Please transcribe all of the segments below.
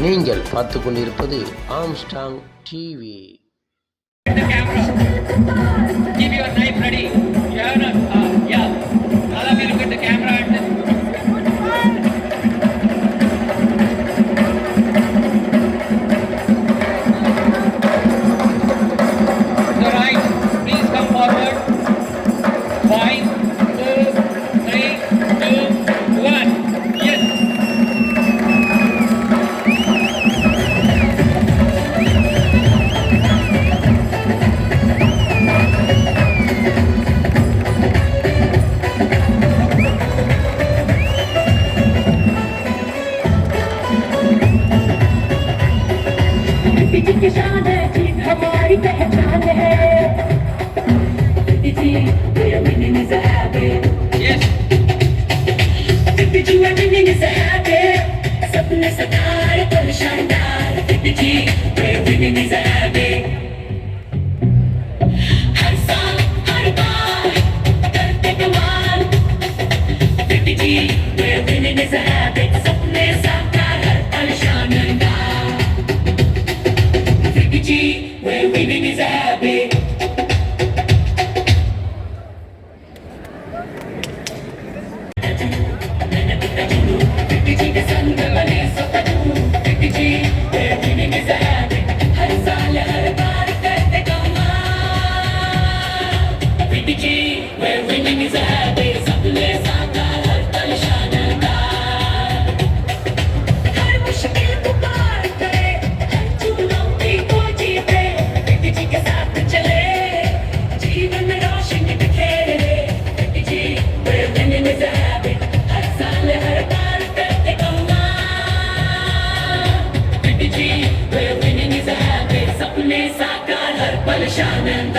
நீங்கள் பார்த்துக் கொண்டிருப்பது Armstrong TV Give your knife ready. मेरी पहचान है। जी मेरा meaning is a habit yes जी मेरा मिनिंग इज़ अ हैबिट सपने सदार पर शानदार। जी मेरा meaning is a habit is a habit, सपने साकार हर पल शानदार। Vicky G when we be happy. shine and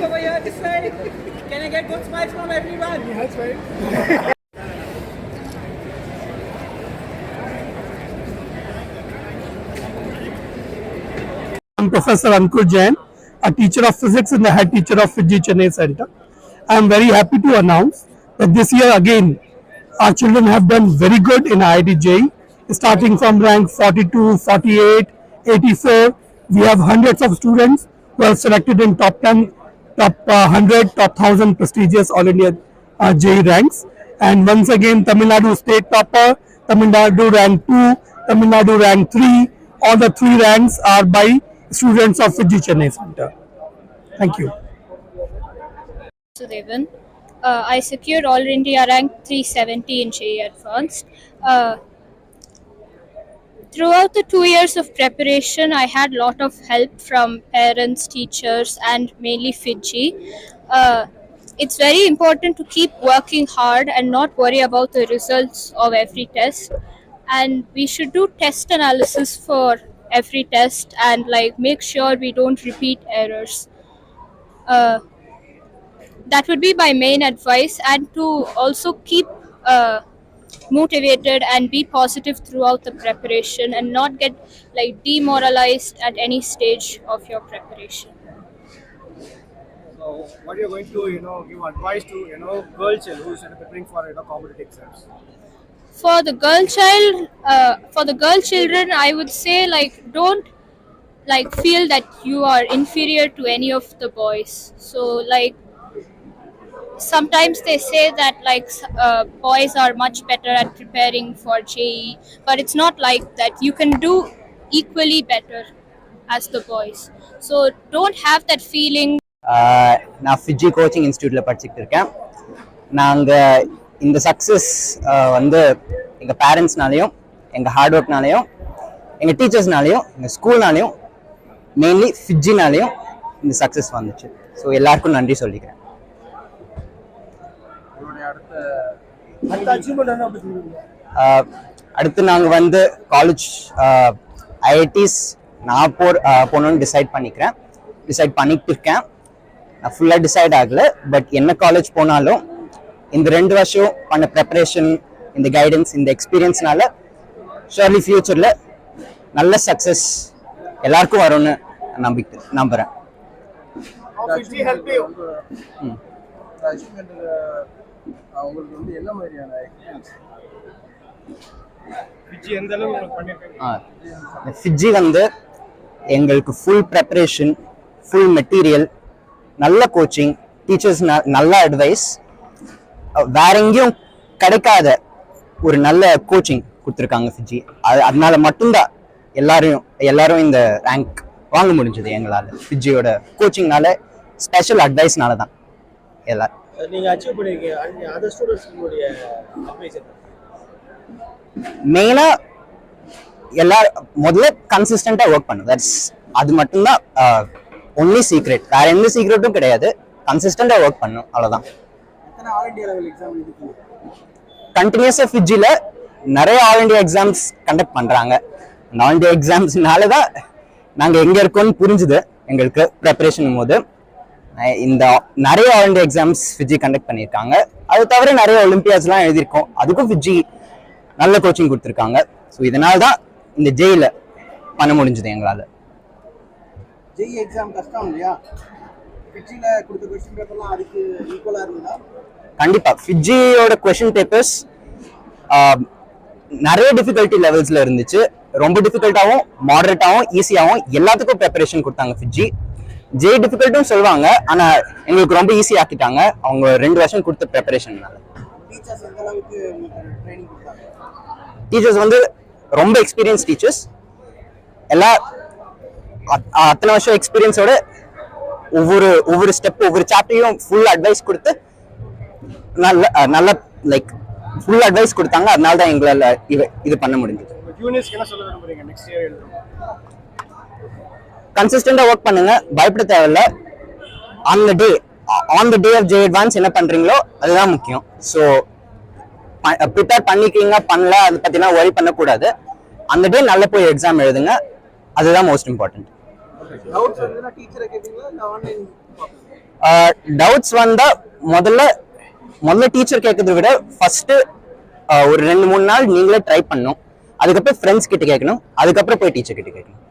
Over here, this. Can I get good smiles from everyone? Yeah, that's right. Professor Ankur Jain, a teacher of physics and the head teacher of Fiji Chennai Center. I am very happy to announce that this year again, our children have done very good in IIT starting from rank 42, 48, 84. We have hundreds of students who are selected in top 10, top uh, 100, top 1000 prestigious All India uh, ranks. And once again, Tamil Nadu state topper, Tamil Nadu rank 2, Tamil Nadu rank 3. All the three ranks are by students of Fiji Chennai Center. Thank you. Sudevan. Uh, I secured All India rank 370 in JEE Advanced. Uh, throughout the two years of preparation, I had a lot of help from parents, teachers, and mainly Fiji. Uh, it's very important to keep working hard and not worry about the results of every test. And we should do test analysis for every test and like make sure we don't repeat errors. Uh, that would be my main advice and to also keep uh, motivated and be positive throughout the preparation and not get like demoralized at any stage of your preparation So, what are you're going to, you know, give advice to, you know, girl child who's you preparing for, you know, competitive exams for the girl child uh, for the girl children i would say like don't like feel that you are inferior to any of the boys so like sometimes they say that like s- uh, boys are much better at preparing for JE, but it's not like that. You can do equally better as the boys. So don't have that feeling ஆஹ் நான் Fiji coaching இன்ஸ்டியூட்டில் படிச்சுக்கிட்டு இருக்கேன் நாங்கள் இந்த success வந்து எங்கள் பேரண்ட்ஸ்னாலையும் எங்கள் heart ஒர்க்னாலையும் எங்கள் டீச்சர்ஸ்னாலையும் எங்கள் ஸ்கூல்னாலையும் மெயின்லி ஃபிஜினாலையும் இந்த சக்ஸஸ் வந்துச்சு. ஸோ எல்லாருக்கும் நன்றி சொல்லிக்கிறேன். அடுத்து நாங்கள் வந்து காலேஜ் ஐஐடிஸ் நான் போ போகணுன்னு டிசைட் பண்ணிக்கிறேன். டிசைட் பண்ணிட்டு இருக்கேன். நான் ஃபுல்லாக டிசைட் ஆகல பட் என்ன காலேஜ் போனாலும் இந்த ரெண்டு வருஷம் பண்ண ப்ரெப்பரேஷன் இந்த கைடன்ஸ் இந்த எக்ஸ்பீரியன்ஸ்னால ஷோர்லி ஃபியூச்சரில் நல்ல சக்ஸஸ் எல்லாருக்கும் வரும்னு நம்பிக்கை நம்புகிறேன் ஃபிஜி வந்து எங்களுக்கு ஃபுல் ப்ரெப்பரேஷன் ஃபுல் மெட்டீரியல் நல்ல கோச்சிங் டீச்சர்ஸ் நல்ல அட்வைஸ் வேற எங்கேயும் கிடைக்காத ஒரு நல்ல கோச்சிங் கொடுத்துருக்காங்க ஃபிஜி அது அதனால மட்டும்தான் எல்லாரையும் எல்லாரும் இந்த ரேங்க் வாங்க முடிஞ்சது எங்களால். ஃபிஜியோட கோச்சிங்னால ஸ்பெஷல் அட்வைஸ்னால தான் எல்லாரும் நீங்க அச்சீவ் பண்ணிருக்கீங்க. அதர் ஸ்டூடெண்ட்ஸ்களுடைய அட்வைஸ் என்ன? மெயினா எல்லா முதல்ல கன்சிஸ்டண்டா ஒர்க் பண்ணும் தட்ஸ் அது மட்டும்தான் ஒன்லி சீக்ரெட் வேற எந்த சீக்ரெட்டும் கிடையாது. கன்சிஸ்டண்டா ஒர்க் பண்ணும் அவ்வளவுதான். எத்தனை ஆல் இந்தியா லெவல் எக்ஸாம் எழுதிருக்கீங்க கண்டினியூஸா ஃபிஜில நிறைய ஆல் இண்டியா எக்ஸாம்ஸ் கண்டக்ட் பண்றாங்க. அந்த ஆல் இண்டியா எக்ஸாம்ஸ்னால தான் நாங்க எங்க இருக்கோம்னு புரிஞ்சுது எங்களுக்கு ப்ரெப்பரேஷன் போது. இந்த நிறைய all India exams Fiji conduct பண்ணியிருக்காங்க. அது தவிர நிறைய ஒலிம்பியாஸ்லாம் எழுதியிருக்கோம். அதுக்கும் ஃபிஜி நல்ல கோச்சிங் கொடுத்துருக்காங்க. ஸோ இதனால தான் இந்த ஜெயில பண்ண முடிஞ்சது எங்களால். ஜெய் எக்ஸாம் கஷ்டம் இல்லையா? ஃபிஜில கொடுத்த கொஸ்டின் பேப்பர்லாம் அதுக்கு ஈக்குவலா இருந்ததா? கண்டிப்பா. ஃபிஜியோட கொஷின் பேப்பர்ஸ் நிறைய டிஃபிகல்ட்டி லெவல்ஸ்ல இருந்துச்சு. ரொம்ப டிஃபிகல்ட்டாகவும் மாடரேட்டாகவும் ஈஸியாகவும் எல்லாத்துக்கும் ப்ரிப்பரேஷன் கொடுத்தாங்க ஃபிஜி ஜே டிஃபிகல்ட்டும் சொல்லுவாங்க ஆனா எங்களுக்கு ரொம்ப ஈஸி ஆக்கிட்டாங்க. அவங்க ரெண்டு வருஷம் கொடுத்த ப்ரிப்பரேஷன்னால டீச்சர்ஸ் வந்து ரொம்ப எக்ஸ்பீரியன்ஸ் டீச்சர்ஸ் எல்லா அத்- அத்தனை வருஷம் எக்ஸ்பீரியன்ஸோட ஒவ்வொரு ஒவ்வொரு ஸ்டெப் ஒவ்வொரு சாப்டரையும் ஃபுல் அட்வைஸ் கொடுத்து நல்ல நல்ல லைக் ஃபுல் அட்வைஸ் கொடுத்தாங்க. அதனால தான் எங்களால் இது இது பண்ண முடிஞ்சது. கன்சிஸ்டண்டாக ஒர்க் பண்ணுங்க. பயப்பட தேவையில்ல. On the day on the day of J advance என்ன பண்றீங்களோ அதுதான் முக்கியம். ஸோ ப்ரிப்பேர் பண்ணிக்கிறீங்க பண்ணல அதை பற்றிலாம் ஒரி பண்ணக்கூடாது. அந்த டே நல்ல போய் எக்ஸாம் எழுதுங்க. அதுதான் மோஸ்ட் இம்பார்ட்டன்ட் டவுட்ஸ் வந்து முதல்ல முதல்ல டீச்சர் கேட்கறத விட ஃபர்ஸ்ட் ஒரு ரெண்டு மூணு நாள் நீங்களே ட்ரை பண்ணணும். அதுக்கப்புறம் ஃப்ரெண்ட்ஸ் கிட்ட கேட்கணும். அதுக்கப்புறம் போய் டீச்சர் கிட்ட கேட்கணும்.